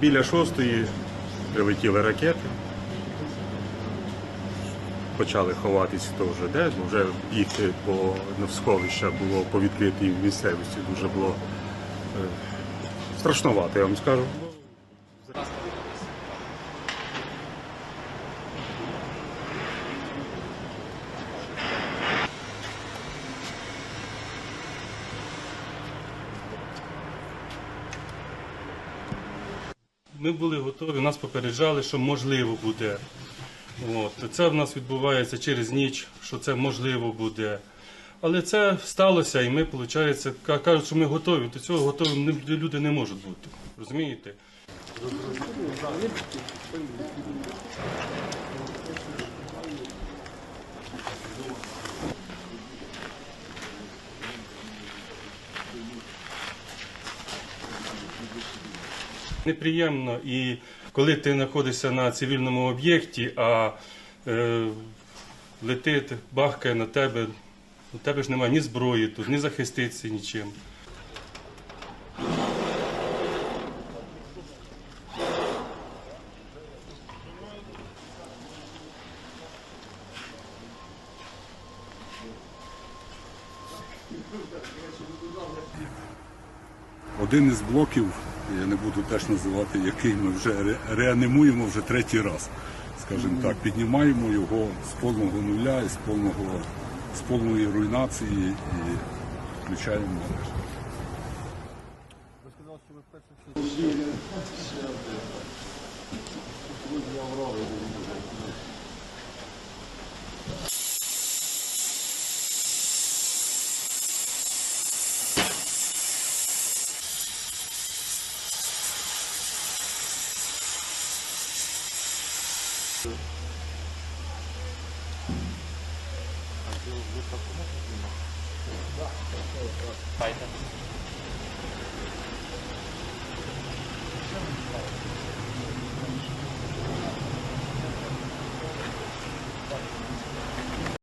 Біля шостої прилетіли ракети. Почали ховатися вже де, бо вже бігти по на сховища було по відкритій місцевості. Дуже було е, страшновато, я вам скажу. Ми були готові, нас попереджали, що можливо буде. От. Це в нас відбувається через ніч, що це можливо буде. Але це сталося, і ми, виходить, кажуть, що ми готові. До цього готові люди не можуть бути. Розумієте? Неприємно, і коли ти знаходишся на цивільному об'єкті, а е, летить, бахкає на тебе, у тебе ж немає ні зброї тут, ні захиститися нічим. Один із блоків, я не буду теж називати, який ми вже реанімуємо вже третій раз, скажімо так, піднімаємо його з повного нуля і з повного з повної руйнації і включаємо мережі. Ви сказали, що ви вперше всі. Поэтому